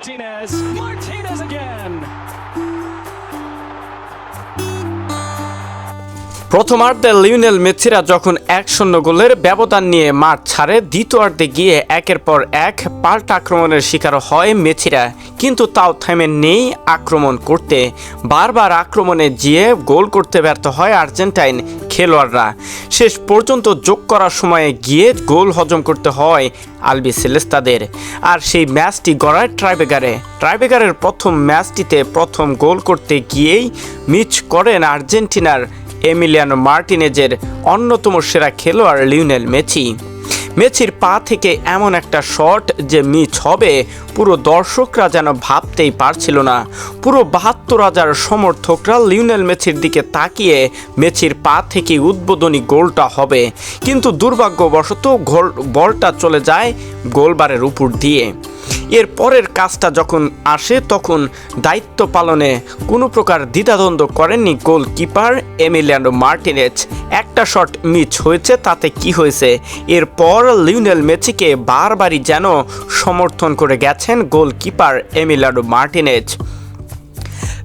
Martinez. Martinez again. প্রথমার্ধে Lionel মেসিরা যখন এক শূন্য গোলের ব্যবধান নিয়ে মাঠ ছাড়ে, দ্বিতীয়ার্ধে গিয়ে একের পর এক পাল্টা আক্রমণের শিকার হয় মেসিরা। কিন্তু তাও থেমে নেই আক্রমণ করতে। বারবার আক্রমণে গিয়ে গোল করতে ব্যর্থ হয় আর্জেন্টাইন খেলোয়াড়রা। শেষ পর্যন্ত যোগ করার সময়ে গিয়ে গোল হজম করতে হয় আলবি সেলেস্তাদের। আর সেই ম্যাচটি গড়ায় ট্রাইবেগারে ট্রাইবেগারের প্রথম ম্যাচটিতে প্রথম গোল করতে গিয়েই মিচ করেন আর্জেন্টিনার এমিলিয়ানো মার্টিনেজের অন্যতম সেরা খেলোয়াড় লিওনেল মেসি। মেসির পা থেকে এমন একটা শট যে মিস হবে, পুরো দর্শকরা যেন ভাবতেই পারছিল না। পুরো বাহাত্তর হাজার সমর্থকরা লিওনেল মেসির দিকে তাকিয়ে মেসির পা থেকে উদ্বোধনী গোলটা হবে। কিন্তু দুর্ভাগ্যবশত গোল, বলটা চলে যায় গোলবারের উপর দিয়ে। এর পরের কাজটা যখন আসে, তখন দায়িত্ব পালনে কোনো প্রকার দ্বিধাদ্বন্দ্ব করেননি গোলকিপার এমিলিয়ানো মার্টিনেজ। একটা শট মিচ হয়েছে, তাতে কি হয়েছে? এরপর লিউনেল মেসিকে বারবারই যেন সমর্থন করে গেছেন গোলকিপার এমিলিয়ানো মার্টিনেজ।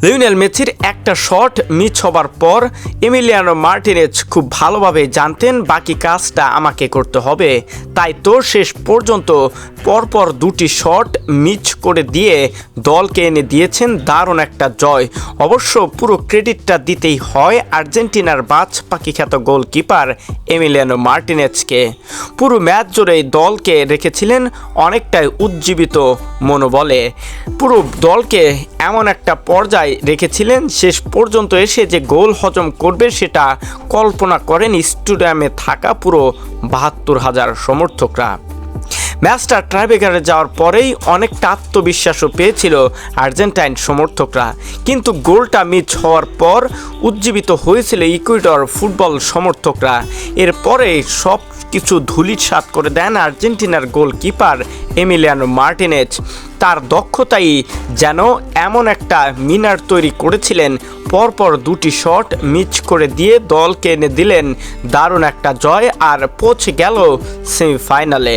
লিওনেল মেসির একটা শট মিস হবার পর এমিলিয়ানো মার্টিনেজ খুব ভালোভাবে জানতেন বাকি কাজটা আমাকে করতে হবে। তাই তো শেষ পর্যন্ত পরপর দুটি শট মিস করে দিয়ে দলকে এনে দিয়েছেন দারুণ একটা জয়। অবশ্য পুরো ক্রেডিটটা দিতেই হয় আর্জেন্টিনার বাজ পাখি খ্যাত গোলকিপার এমিলিয়ানো মার্টিনেজকে। পুরো ম্যাচ জুড়েই দলকে রেখেছিলেন অনেকটাই উজ্জীবিত মনোবলে। পুরো দলকে এমন একটা পর্যায়ে রেখেছিলেন। শেষ পর্যন্ত এসে যে গোল হজম করবে সেটা কল্পনা করেন স্টেডিয়ামে থাকা পুরো বাহাত্তর হাজার সমর্থকরা। ম্যাচটা ট্রাইবেকারে যাওয়ার পরেই অনেকটা আত্মবিশ্বাসও পেয়েছিল আর্জেন্টাইন সমর্থকরা। কিন্তু গোলটা মিস হওয়ার পর উজ্জীবিত হয়েছিল ইকুইডর ফুটবল সমর্থকরা। এরপরে সব কিছু ধুলিসাৎ করে দেন আর্জেন্টিনার গোলকিপার এমিলিয়ান মার্টিনেজ। তার দক্ষতাই যেন এমন একটা মিনার তৈরি করেছিলেন, পরপর দুটি শট মিচ করে দিয়ে দলকে এনে দিলেন। দারুণ একটা জয় আর পৌঁছে গেল সেমিফাইনালে।